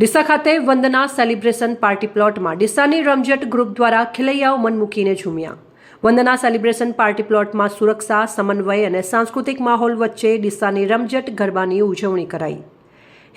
ડીસા ખાતે વંદના celebration party પ્લોટમાં ડીસાની રમઝટ ગ્રુપ દ્વારા ખેલૈયાઓ મન મૂકીને ઝૂમ્યા. વંદના સેલિબ્રેશન પાર્ટી પ્લોટમાં સુરક્ષા, સમન્વય અને સાંસ્કૃતિક માહોલ વચ્ચે ડીસાની રમઝટ ગરબાની ઉજવણી કરાઈ.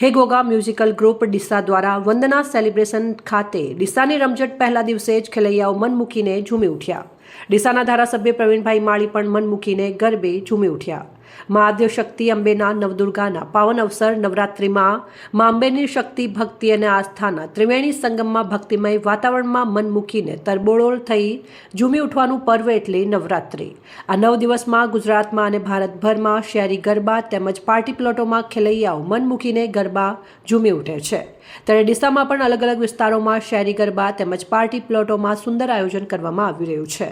હે ગોગા મ્યુઝિકલ ગ્રુપ ડીસા દ્વારા વંદના સેલિબ્રેશન ખાતે ડીસાની રમઝટ પહેલા દિવસે જ ખેલૈયાઓ મન મૂકીને ઝૂમી ઉઠ્યા. ડીસાના ધારાસભ્ય પ્રવીણભાઈ માળી પણ મન મૂકીને ગરબે ઝૂમી ઉઠ્યા. મા આદ્ય શક્તિ અંબેના નવદુર્ગાના પાવન અવસર નવરાત્રિમાં મા અંબેની શક્તિ, ભક્તિ અને આસ્થાના ત્રિવેણી સંગમમાં ભક્તિમય વાતાવરણમાં મન મૂકીને તરબોળોળ થઈ ઝૂમી ઉઠવાનું પર્વ એટલે નવરાત્રિ. આ નવ દિવસમાં ગુજરાતમાં અને ભારતભરમાં શહેરી ગરબા તેમજ પાર્ટી પ્લોટોમાં ખેલૈયાઓ મન મૂકીને ગરબા ઝૂમી ઉઠે છે. ત્યારે ડીસામાં પણ અલગ અલગ વિસ્તારોમાં શહેરી ગરબા તેમજ પાર્ટી પ્લોટોમાં સુંદર આયોજન કરવામાં આવી રહ્યું છે.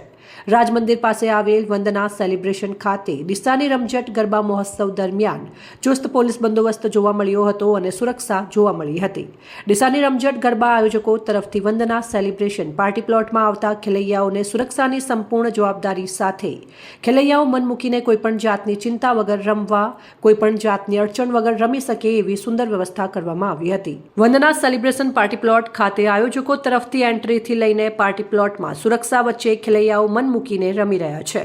રાજમંદિર પાસે આવેલ વંદના સેલિબ્રેશન ખાતે ડીસાની રમઝટ ગરબા મહોત્સવ દરમિયાન ચુસ્ત પોલીસ બંદોબસ્ત જોવા મળ્યો હતો અને સુરક્ષા જોવા મળી હતી. ડીસાની રમઝટ ગરબા આયોજકો તરફથી વંદના સેલિબ્રેશન પાર્ટી પ્લોટમાં આવતા ખેલૈયાઓને સુરક્ષાની સંપૂર્ણ જવાબદારી સાથે ખેલૈયાઓ મન મૂકીને કોઈપણ જાતની ચિંતા વગર રમવા, કોઈપણ જાતની અડચણ વગર રમી શકે એવી સુંદર વ્યવસ્થા કરવામાં આવી હતી. વંદના સેલિબ્રેશન પાર્ટી પ્લોટ ખાતે આયોજકો તરફથી એન્ટ્રીથી લઈને પાર્ટી પ્લોટમાં સુરક્ષા વચ્ચે ખેલૈયાઓ મન મૂકીને રમી રહ્યા છે.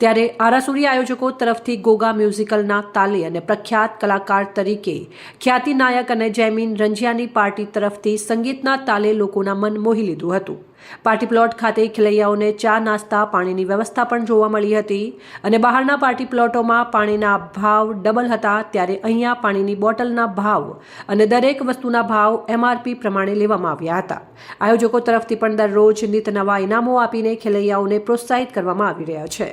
ત્યારે આરાસુરી આયોજકો તરફથી ગોગા મ્યુઝિકલના તાલે અને પ્રખ્યાત કલાકાર તરીકે ખ્યાતિ નાયક અને જૈમીન રંજિયાની પાર્ટી તરફથી સંગીતના તાલે લોકોના મન મોહી લીધું હતું. પાર્ટી પ્લોટ ખાતે ખેલૈયાઓને ચા, નાસ્તા, પાણીની વ્યવસ્થા પણ જોવા મળી હતી અને બહારના પાર્ટી પ્લોટોમાં પાણીના ભાવ ડબલ હતા ત્યારે અહીંયા પાણીની બોટલના ભાવ અને દરેક વસ્તુના ભાવ એમઆરપી પ્રમાણે લેવામાં આવ્યા હતા. આયોજકો તરફથી પણ દરરોજ નિત નવા ઇનામો આપીને ખેલૈયાઓને પ્રોત્સાહિત કરવામાં આવી રહ્યા છે.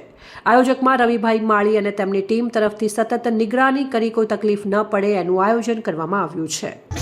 આયોજકમાં રવિભાઈ માળી અને તેમની ટીમ તરફથી સતત નિગરાની કરી કોઈ તકલીફ ન પડે એનું આયોજન કરવામાં આવ્યું છે.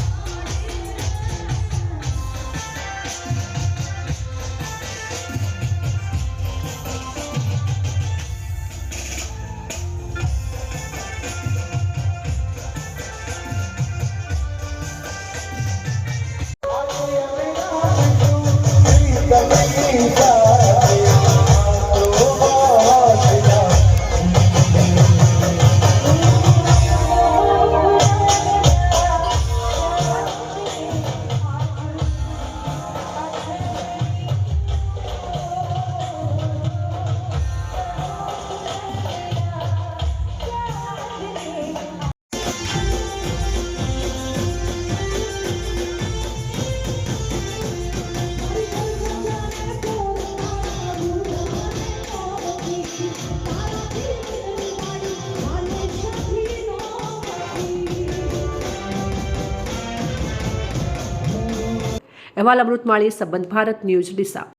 અહેવાલ અમૃત માળી સંબંધ ભારત ન્યૂઝ ડીસા.